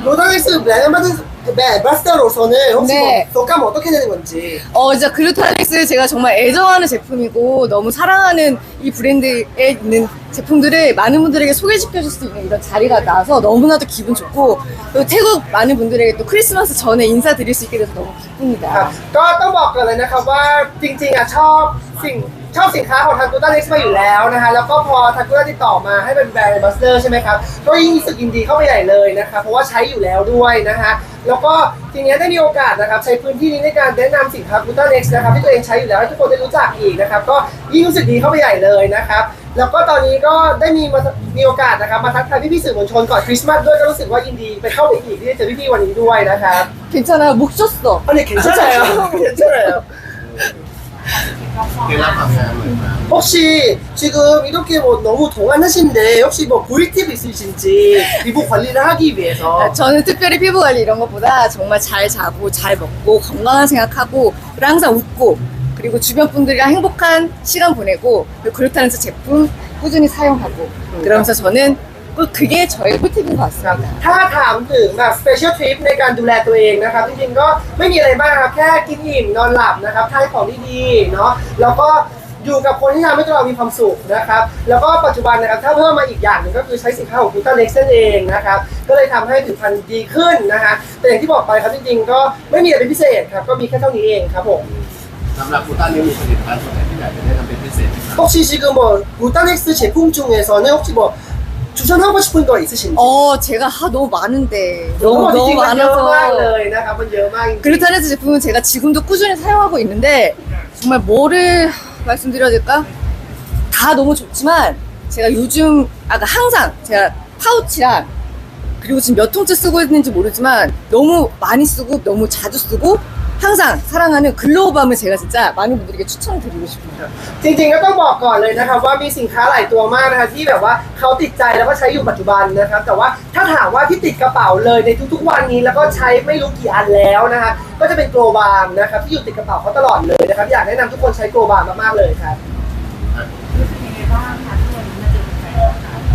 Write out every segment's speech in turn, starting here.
로다렉스 매너마드 네, 마스터로서는 혹시 뭐 네. 뭐 독감 어떻게 되는 건지 어, 진짜 글루타닉스 제가 정말 애정하는 제품이고 너무 사랑하는 이 브랜드에 있는 제품들을 많은 분들에게 소개시켜줄 수 있는 이런 자리가 나서 너무나도 기분 좋고 또 태국 많은 분들에게 또 크리스마스 전에 인사드릴 수 있게 돼서 너무 기쁩니다. 아, 또 어떤 ก็ต้อ카บอกก่อน 뭐, ชอบสินค้าของทางกูต้าเล็กมาอยู่แล้วนะคะแล้วก็พอทางกูต้าติดต่อมาให้เป็นแบรนด์บัสเตอร์ใช่ไหมครับก็ยิ่งรู้สึกยินดีเข้าไปใหญ่เลยนะคะเพราะว่าใช้อยู่แล้วด้วยนะคะแล้วก็ทีนี้ได้มีโอกาสนะครับใช้พื้นที่นี้ในการแนะนำสินค้ากูต้าเล็กซ์นะครับที่ตัวเองใช้อยู่แล้วให้ทุกคนได้รู้จักอีกนะครับก็ยิ่งรู้สึกดีเข้าไปใหญ่เลยนะครับแล้วก็ตอนนี้ก็ได้มีมามีโอกาสนะครับมาทักทายพี่พี่สื่อมวลชนก่อนคริสต์มาสด้วยก็รู้สึกว่ายินดีไปเข้าไปอีกที่ได้เจอพี่พี่วันนี้ด้วยนะครับ괜찮아ใจอ่ะเข็นใจอ่ะ 어, 혹시 지금 이렇게 뭐 너무 동안하신데 혹시 뭐 보일 팁 있으신지 피부 관리를 하기 위해서 아, 저는 특별히 피부 관리 이런 것보다 정말 잘 자고 잘 먹고 건강한 생각하고 항상 웃고 그리고 주변 분들이랑 행복한 시간 보내고 그리고 그렇다면서 제품 꾸준히 사용하고 그러니까. 그러면서 저는 ก็คือเย่เฉยพูดถึงภสักถ้าถามถึงแบบสเปเชียลทริปในการดูแลตัวเองนะครับจริงๆก็ไม่มีอะไรบ้างครับแค่กินอิ่มนอนหลับนะครับทานของดีๆเนาะแล้วก็อยู่กับคนที่ทำให้ตัวเรามีความสุขนะครับแล้วก็ปัจจุบันนะครับถ้าเพิ่มมาอีกอย่างหนึ่งก็คือใช้สินค้าของคูตาเล็กเส้นเองนะครับก็เลยทำให้ผิวพรรณดีขึ้นนะฮะแต่อย่างที่บอกไปครับจริงๆก็ไม่มีอะไรพิเศษครับก็มีแค่เท่านี้เองครับผมสำหรับคูตาเล็กมีผลิตภัณฑ์ตัวไหนที่อยากจะได้ทำเป็นพิเศษครับ혹시지금뭐구타렉스제품중에서는혹시뭐 추천하고 싶은 거 있으신지 어, 제가 하 너무 많은데 너무 너무 많아서 เ루타레스 제품은 제가 지금도 꾸준히 사용하고 있는데 정말 뭐를 말씀드려야 될까? 다 너무 좋지만 제가 요즘 아까 항상 제가 파우치랑 그리고 지금 몇 통째 쓰고 있는지 모르지만 너무 많이 쓰고 너무 자주 쓰고 항상사랑하는글로우밤을제가진짜많은분들에게추천드리고싶어요จริงๆก็ต้องบอกก่อนเลยนะครับว่ามีสินค้าหลายตัวมากนะคะที่แบบว่าเขาติดใจแล้วก็ใช้อยู่ปัจจุบันนะครับแต่ว่าถ้าถามว่าที่ติดกระเป๋าเลยในทุกๆวันนี้แล้วก็ใช้ไม่รู้กี่อันแล้วนะคะก็จะเป็นโกลบาร์มนะครับที่อยู่ติดกระเป๋าเขาตลอดเลยนะครับอยากแนะนำทุกคนใช้โกลบาร์มมากๆเลยครับ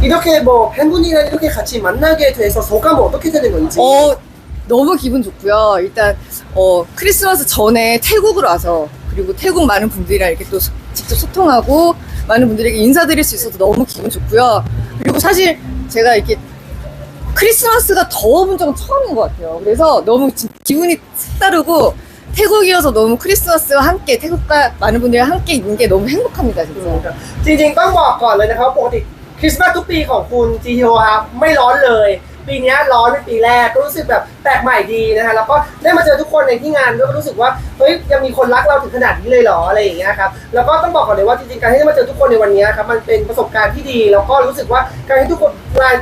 이렇게뭐팬분이랑이렇게같이만나게돼서소감어떻게น는ร지어 너무 기분 좋고요. 일단 어, 크리스마스 전에 태국으로 와서 그리고 태국 많은 분들이랑 이렇게 또 직접 소통하고 많은 분들에게 인사드릴 수 있어서 너무 기분 좋고요. 그리고 사실 제가 이렇게 크리스마스가 더운 적은 처음인 것 같아요. 그래서 너무 기분이 색다르고 태국이어서 너무 크리스마스와 함께 태국과 많은 분들과 함께 있는 게 너무 행복합니다, 진짜. จริงๆต้องบอกก่อทุกปีของคุณจีฮิโอครับไม่ร้อนเลย 음, 그러니까 ปีนี้ร้อนเป็นปีแรกก็รู้สึกแบบแปลกใหม่ดีนะคะแล้วก็ได้มาเจอทุกคนในที่งานก็รู้สึกว่าเฮ้ยยังมีคนรักเราถึงขนาดนี้เลยเหรออะไรอย่างเงี้ยครับแล้วก็ต้องบอกก่อนเลยว่าจริงๆการที่ได้มาเจอทุกคนในวันนี้ครับมันเป็นประสบการณ์ที่ดีแล้วก็รู้สึกว่าการที่ทุกคน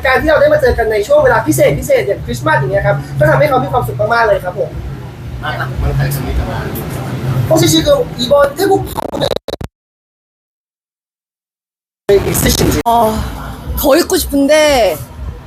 การที่เราได้มาเจอกันในช่วงเวลาพิเศษพิเศษอย่างคริสต์มาสอย่างเงี้ยครับก็ทำให้เขามีความสุขมากๆเลยครับผมมันใครจะมีกันอ้าง혹시지금น번태국방문에있으신지아더있고싶은데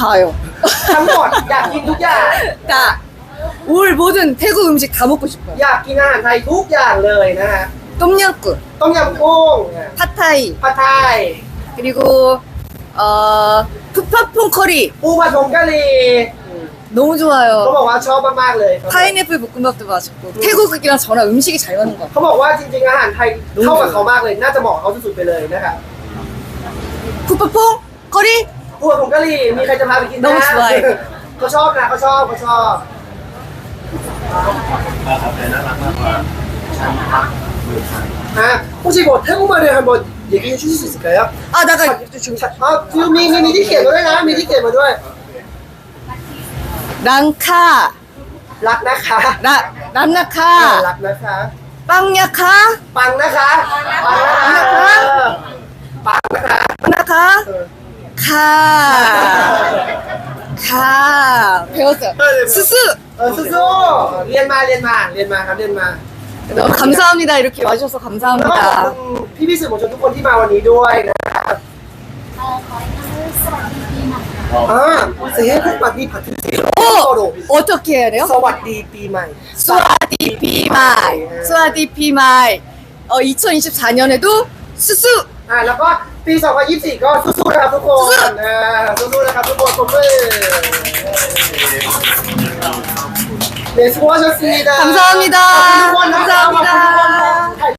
다요.ทั้งหมดอยากกินทุกอย่าง 다올 모든 태국 음식 다 먹고 싶어요. อยากกินอาหารไทยทุกอย่างเลยนะฮะ 똠양꿍, ต้มยำกุ้ง 팟타이, ผัดไทย 그리고 어 푸팟퐁 커리 ปูผัดผงกะหรี่ 너무 เขาบ 좋아요. อกว่าชอบมากๆเลยครับ 파인애플 볶음밥도 맛있고 태국이랑 저랑 음식이 잘 맞는 것 같아요. เขาบอกว่าจริงๆอาหารไทยเข้ากับเขามากเลยน่าจะเหมาะกับเขาสุดๆไปเลยนะครับ 푸팟퐁 커리 พวดผงกะหรี่มีใครจะพาไปกินนะเขาชอบนะเขาชอบเขาชอบครับน่ารักมากกว่าฉันพักมอไทยฮะ ผู้ชายบอกถ้ามีมาเรียนดวัน่ทีาด้วย ดังค่ะ รักนะคะดังนะคะรักนะคะปังนะคะปังนะคะปังนะคะปังนะคะ 가. 가. 배웠어요. 스스. 어, 수수! 练嘛练嘛练嘛ครับเล่นมา 너무 감사합니다. 이렇게 와주셔서 แล้วก็ขอบ 감사합니다. คุณพี่พี่ๆสื่อมวลชนทุกคนที่มาวันนี้ด้วยนะครับเอ่อขอให้ทั้งสวัสดีปีใหม่ค่ะอ่าเสียให้คุณปฏิพัทธ์ที่โอ้ 어, 어떻게 해야 돼요? สวัสดีปีใหม่ 수아디 비마이. 수아디 비마이. 어, 2024년에도 수수 อ่าแล้วก็ปี2024ก็สู้ๆนะครับทุกคนสู้ๆนะครับทุกคนผมเลยเดี๋ยวสู้ว่าจะซีนะ감사ขอบคุณทุกคนนะครับขอบคุณทุกคน감บ